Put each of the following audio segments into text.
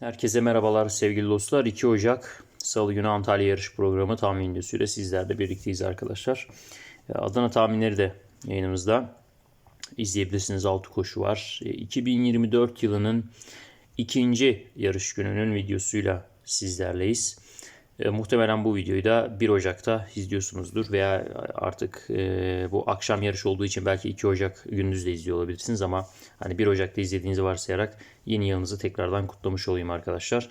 Herkese merhabalar sevgili dostlar. 2 Ocak Salı günü Antalya yarış programı tahmin videosuyla sizlerle birlikteyiz arkadaşlar. E, Adana tahminleri de yayınımızda. İzleyebilirsiniz 6 koşu var. E, 2024 yılının ikinci yarış gününün videosuyla sizlerleyiz. E, muhtemelen bu videoyu da 1 Ocak'ta izliyorsunuzdur veya artık e, bu akşam yarış olduğu için belki 2 Ocak gündüz de izliyor olabilirsiniz ama hani 1 Ocak'ta izlediğinizi varsayarak yeni yılınızı tekrardan kutlamış olayım arkadaşlar.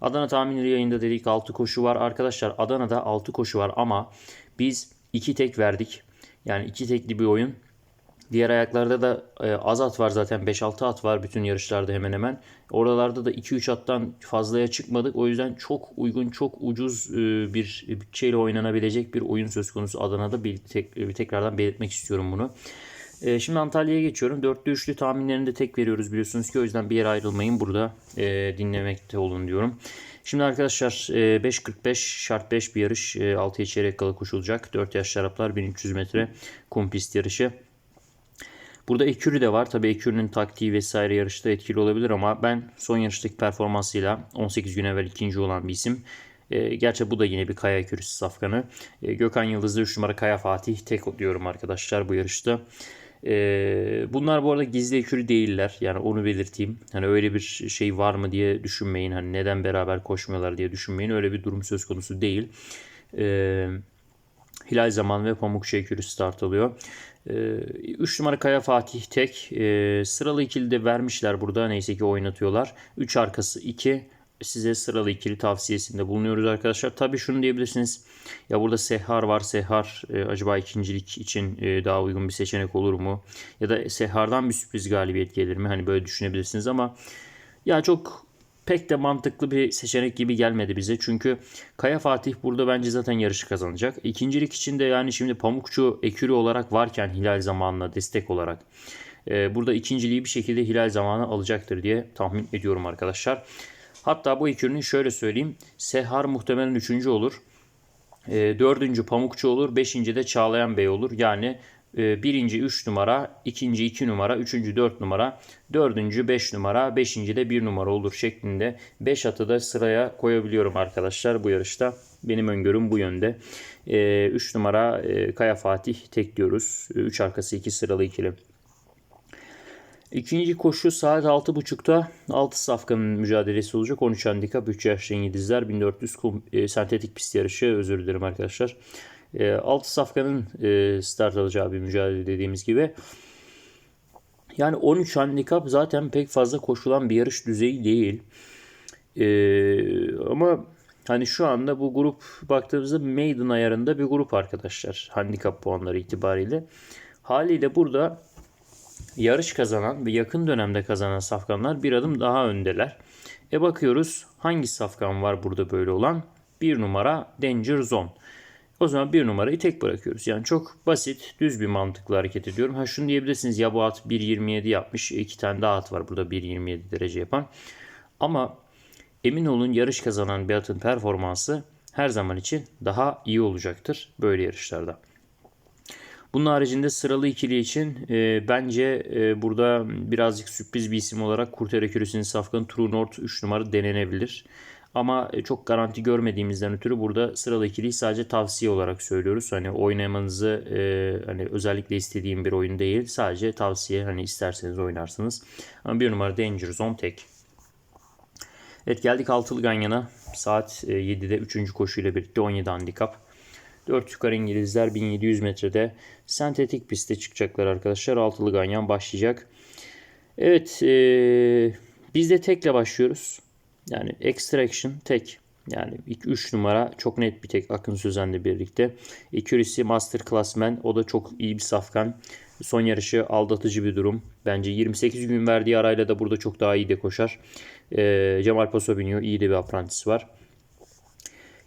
Adana tahminleri yayında dedik 6 koşu var. Arkadaşlar Adana'da 6 koşu var ama biz 2 tek verdik. Yani 2 tekli bir oyun. Diğer ayaklarda da e, az at var zaten 5-6 at var bütün yarışlarda hemen hemen. Oralarda da 2-3 attan fazlaya çıkmadık. O yüzden çok uygun, çok ucuz e, bir bütçeyle oynanabilecek bir oyun söz konusu Adana'da. Bir, tek, bir tekrardan belirtmek istiyorum bunu. E, şimdi Antalya'ya geçiyorum. Dörtlü üçlü tahminlerini de tek veriyoruz biliyorsunuz ki. O yüzden bir yere ayrılmayın. Burada e, dinlemekte olun diyorum. Şimdi arkadaşlar e, 5.45 şart 5 bir yarış. E, 6'ya çeyrek kala koşulacak. 4 yaş şaraplar 1300 metre kum pist yarışı. Burada Ekürü de var. Tabii Ekürü'nün taktiği vesaire yarışta etkili olabilir ama ben son yarıştaki performansıyla 18 gün evvel ikinci olan bir isim. E, gerçi bu da yine bir Kaya Ekürüsü safkanı. E, Gökhan Yıldız'da 3 numara Kaya Fatih tek diyorum arkadaşlar bu yarışta. E, bunlar bu arada gizli ekürü değiller. Yani onu belirteyim. Hani öyle bir şey var mı diye düşünmeyin. Hani neden beraber koşmuyorlar diye düşünmeyin. Öyle bir durum söz konusu değil. Eee Hilal Zaman ve Pamuk Şekürü start alıyor. 3 numara Kaya Fatih tek. E, sıralı ikili de vermişler burada. Neyse ki oynatıyorlar. 3 arkası 2. Size sıralı ikili tavsiyesinde bulunuyoruz arkadaşlar. Tabi şunu diyebilirsiniz. Ya burada Sehar var. Sehar e, acaba ikincilik için e, daha uygun bir seçenek olur mu? Ya da Sehar'dan bir sürpriz galibiyet gelir mi? Hani böyle düşünebilirsiniz ama ya çok pek de mantıklı bir seçenek gibi gelmedi bize. Çünkü Kaya Fatih burada bence zaten yarışı kazanacak. İkincilik için de yani şimdi Pamukçu ekürü olarak varken Hilal zamanına destek olarak e, burada ikinciliği bir şekilde Hilal zamanı alacaktır diye tahmin ediyorum arkadaşlar. Hatta bu ekürünün şöyle söyleyeyim. Sehar muhtemelen üçüncü olur. E, dördüncü Pamukçu olur. Beşinci de Çağlayan Bey olur. Yani birinci 3 numara, ikinci 2 numara, üçüncü 4 numara, dördüncü 5 numara, beşinci de 1 numara olur şeklinde 5 atı da sıraya koyabiliyorum arkadaşlar bu yarışta. Benim öngörüm bu yönde. 3 numara e, Kaya Fatih tek diyoruz. 3 arkası 2 sıralı ikili. İkinci koşu saat 6.30'da 6 safkanın mücadelesi olacak. 13 handikap 3 yaşlı İngilizler 1400 kum, e, sentetik pist yarışı özür dilerim arkadaşlar. E, 6 safkanın e, start alacağı bir mücadele dediğimiz gibi. Yani 13 handikap zaten pek fazla koşulan bir yarış düzeyi değil. E, ama hani şu anda bu grup baktığımızda maiden ayarında bir grup arkadaşlar. Handikap puanları itibariyle. Haliyle burada yarış kazanan ve yakın dönemde kazanan safkanlar bir adım daha öndeler. E bakıyoruz hangi safkan var burada böyle olan? Bir numara Danger Zone. O zaman bir numarayı tek bırakıyoruz. Yani çok basit, düz bir mantıkla hareket ediyorum. Ha şunu diyebilirsiniz ya bu at 1.27 yapmış. iki tane daha at var burada 1.27 derece yapan. Ama emin olun yarış kazanan bir atın performansı her zaman için daha iyi olacaktır böyle yarışlarda. Bunun haricinde sıralı ikili için e, bence e, burada birazcık sürpriz bir isim olarak Kurtere Kürüs'ün Safkan True North 3 numara denenebilir. Ama e, çok garanti görmediğimizden ötürü burada sıralı ikiliyi sadece tavsiye olarak söylüyoruz. Hani oynamanızı e, hani özellikle istediğim bir oyun değil. Sadece tavsiye hani isterseniz oynarsınız. Ama bir numara Danger Zone tek. Evet geldik altılı ganyana. Saat 7'de 3. koşuyla birlikte 17 handikap. 4 yukarı İngilizler 1700 metrede sentetik pistte çıkacaklar arkadaşlar. Altılı ganyan başlayacak. Evet ee, biz de tekle başlıyoruz. Yani Extraction tek. Yani 3 numara çok net bir tek Akın Sözen'le birlikte. Accuracy Master Classman o da çok iyi bir safkan. Son yarışı aldatıcı bir durum. Bence 28 gün verdiği arayla da burada çok daha iyi de koşar. Ee, Cemal Paso biniyor. İyi de bir aprantisi var.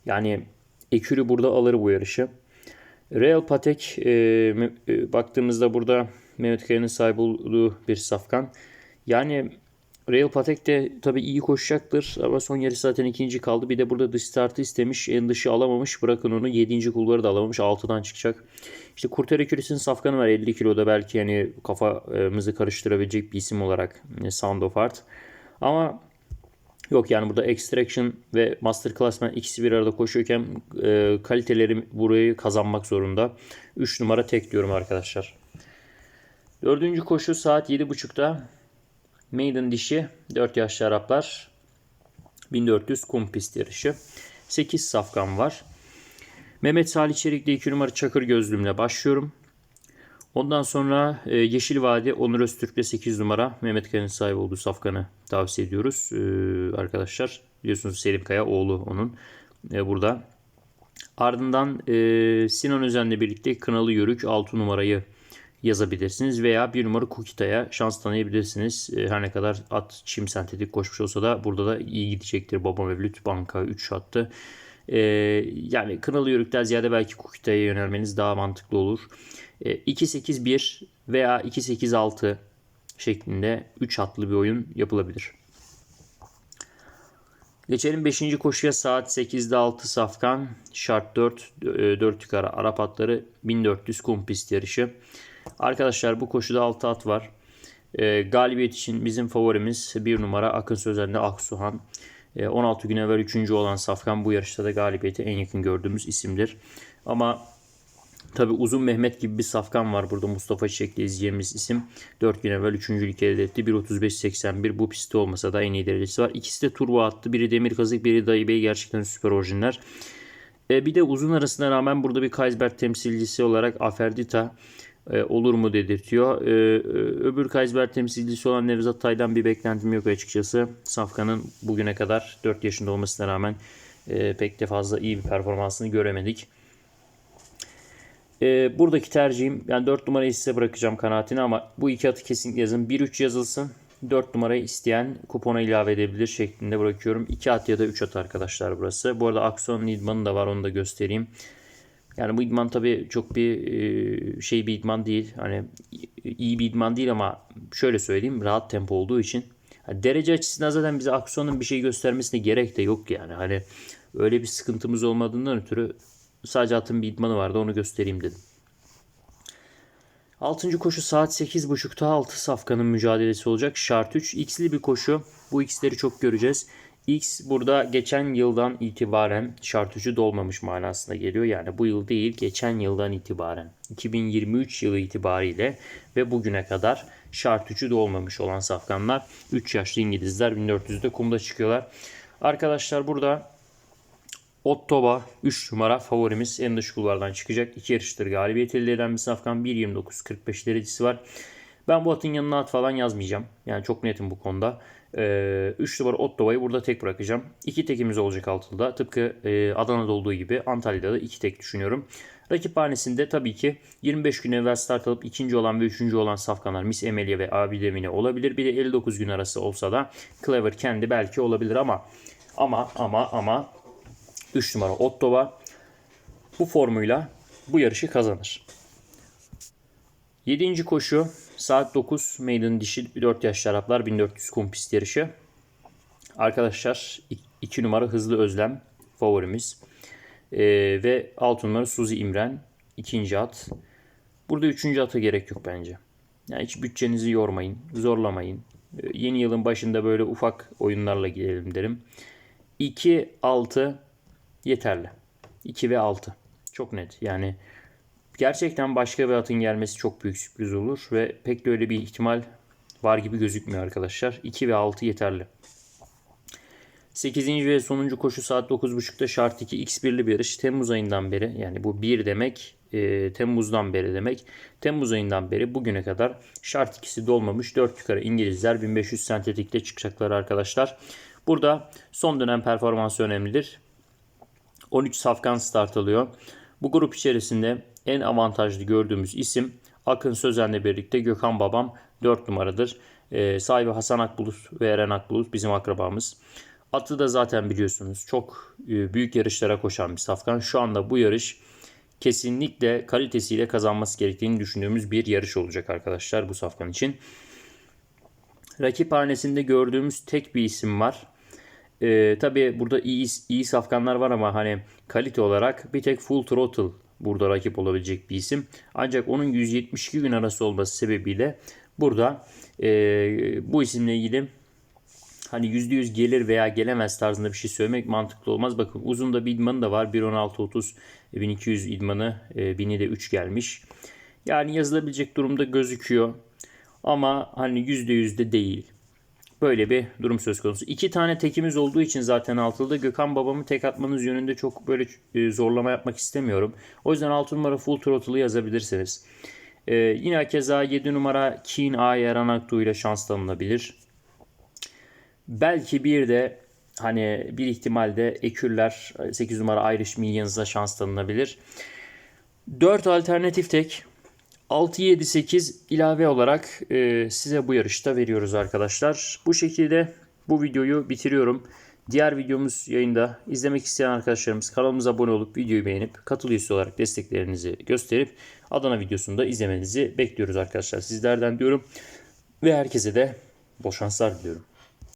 Yani Ekürü burada alır bu yarışı. Real Patek e, e, baktığımızda burada Mehmet Kaya'nın sahip olduğu bir safkan. Yani Real Patek de tabii iyi koşacaktır ama son yarış zaten ikinci kaldı. Bir de burada dış startı istemiş. En dışı alamamış. Bırakın onu. Yedinci kulvarı da alamamış. Altıdan çıkacak. İşte Kurtere Küres'in safkanı var. 50 kiloda belki yani kafamızı karıştırabilecek bir isim olarak Sound of Art. Ama Yok yani burada Extraction ve Masterclassman ikisi bir arada koşuyorken e, kaliteleri burayı kazanmak zorunda. 3 numara tek diyorum arkadaşlar. Dördüncü koşu saat 7.30'da. Maiden dişi 4 yaşlı Araplar 1400 kum pist yarışı. 8 safkan var. Mehmet Salih Çelik'le 2 numara Çakır Gözlüm'le başlıyorum. Ondan sonra e, Yeşil Vadi Onur Öztürk'le 8 numara Mehmet Kaya'nın sahibi olduğu safkanı tavsiye ediyoruz e, arkadaşlar. Biliyorsunuz Selim Kaya oğlu onun e, burada. Ardından e, Sinan Özen'le birlikte Kınalı Yörük 6 numarayı yazabilirsiniz veya bir numara Kukita'ya şans tanıyabilirsiniz. E, her ne kadar at çim sentetik koşmuş olsa da burada da iyi gidecektir. Baba Mevlüt Banka 3 attı. E, yani Kınalı Yörük'ten ziyade belki Kukita'ya yönelmeniz daha mantıklı olur. 2-8-1 e, veya 2-8-6 şeklinde 3 hatlı bir oyun yapılabilir. Geçelim 5. koşuya saat 8'de 6 safkan şart 4 4 yukarı Arap atları 1400 kum pist yarışı. Arkadaşlar bu koşuda 6 at var. E, galibiyet için bizim favorimiz 1 numara Akın Sözen'de Aksuhan. E, 16 gün evvel 3. olan Safkan bu yarışta da galibiyeti en yakın gördüğümüz isimdir. Ama Tabi Uzun Mehmet gibi bir safkan var burada Mustafa Çiçek'le izleyeceğimiz isim. 4 gün evvel 3. elde etti. 1.35.81 bu pistte olmasa da en iyi derecesi var. İkisi de turbo attı. Biri Demir Kazık biri Dayı Bey gerçekten süper orijinler. E, bir de uzun arasına rağmen burada bir Kaysberg temsilcisi olarak Aferdita e, olur mu dedirtiyor. E, e, öbür Kaysberg temsilcisi olan Nevzat Tay'dan bir beklentim yok açıkçası. Safkan'ın bugüne kadar 4 yaşında olmasına rağmen pek de fazla iyi bir performansını göremedik. Buradaki tercihim yani 4 numarayı size bırakacağım kanaatini ama bu iki atı kesin yazın. 1-3 yazılsın. 4 numarayı isteyen kupona ilave edebilir şeklinde bırakıyorum. 2 at ya da 3 at arkadaşlar burası. Bu arada Akson idmanı da var onu da göstereyim. Yani bu idman tabii çok bir e, şey bir idman değil. Hani iyi bir idman değil ama şöyle söyleyeyim rahat tempo olduğu için derece açısından zaten bize Akson'un bir şey göstermesine gerek de yok yani. Hani öyle bir sıkıntımız olmadığından ötürü sadece atın bir idmanı vardı onu göstereyim dedim. Altıncı koşu saat 8.30'da 6 safkanın mücadelesi olacak. Şart 3. X'li bir koşu. Bu X'leri çok göreceğiz. X burada geçen yıldan itibaren şart 3'ü dolmamış manasına geliyor. Yani bu yıl değil geçen yıldan itibaren 2023 yılı itibariyle ve bugüne kadar şart 3'ü dolmamış olan safkanlar 3 yaşlı İngilizler 1400'de kumda çıkıyorlar. Arkadaşlar burada Ottoba 3 numara favorimiz en dış kulvardan çıkacak. 2 yarıştır galibiyet elde eden bir safkan 1.29.45 derecesi var. Ben bu atın yanına at falan yazmayacağım. Yani çok netim bu konuda. 3 ee, numara Ottawa'yı burada tek bırakacağım. 2 tekimiz olacak altıda. Tıpkı e, Adana'da olduğu gibi Antalya'da da 2 tek düşünüyorum. Rakip hanesinde tabii ki 25 gün evvel start alıp ikinci olan ve üçüncü olan safkanlar Miss Emilia ve Abi Demine olabilir. Bir de 59 gün arası olsa da Clever kendi belki olabilir ama ama ama ama 3 numara Ottawa bu formuyla bu yarışı kazanır. 7. koşu saat 9 maiden dişi 4 yaş şaraplar 1400 kum yarışı. Arkadaşlar 2 numara Hızlı Özlem favorimiz. Ee, ve 6 numara Suzi İmren ikinci at. Burada üçüncü ata gerek yok bence. Yani hiç bütçenizi yormayın, zorlamayın. Ee, yeni yılın başında böyle ufak oyunlarla gidelim derim. 2, 6 yeterli. 2 ve 6. Çok net. Yani gerçekten başka bir atın gelmesi çok büyük sürpriz olur ve pek de öyle bir ihtimal var gibi gözükmüyor arkadaşlar. 2 ve 6 yeterli. 8. ve sonuncu koşu saat 9.30'da şart 2 X1'li bir yarış. Temmuz ayından beri yani bu 1 demek e, Temmuz'dan beri demek. Temmuz ayından beri bugüne kadar şart ikisi dolmamış 4 yukarı İngilizler 1500 sentetikte çıkacaklar arkadaşlar. Burada son dönem performansı önemlidir. 13 safkan start alıyor. Bu grup içerisinde en avantajlı gördüğümüz isim Akın Sözen'le birlikte Gökhan Babam 4 numaradır. Ee, sahibi Hasan Akbulut ve Eren Akbulut bizim akrabamız. Atı da zaten biliyorsunuz çok e, büyük yarışlara koşan bir safkan. Şu anda bu yarış kesinlikle kalitesiyle kazanması gerektiğini düşündüğümüz bir yarış olacak arkadaşlar bu safkan için. Rakip hanesinde gördüğümüz tek bir isim var. Ee, tabii burada iyi, iyi safkanlar var ama hani kalite olarak bir tek Full Throttle burada rakip olabilecek bir isim. Ancak onun 172 gün arası olması sebebiyle burada e, bu isimle ilgili hani %100 gelir veya gelemez tarzında bir şey söylemek mantıklı olmaz. Bakın uzunda bir idmanı da var. 1.16.30 1200 idmanı. E, 1000'i de 3 gelmiş. Yani yazılabilecek durumda gözüküyor. Ama hani %100 de değil. Böyle bir durum söz konusu. İki tane tekimiz olduğu için zaten altıda Gökhan babamı tek atmanız yönünde çok böyle e, zorlama yapmak istemiyorum. O yüzden 6 numara full throttle'ı yazabilirsiniz. Ee, yine keza 7 numara Keen A Yaran Aktuğ ile şanslanılabilir. Belki bir de hani bir ihtimalde Ekürler 8 numara Irish Millions'a şans tanınabilir. 4 alternatif tek 6, 7, 8 ilave olarak e, size bu yarışta veriyoruz arkadaşlar. Bu şekilde bu videoyu bitiriyorum. Diğer videomuz yayında. İzlemek isteyen arkadaşlarımız kanalımıza abone olup videoyu beğenip katıl üyesi olarak desteklerinizi gösterip Adana videosunu da izlemenizi bekliyoruz arkadaşlar. Sizlerden diyorum ve herkese de bol şanslar diliyorum.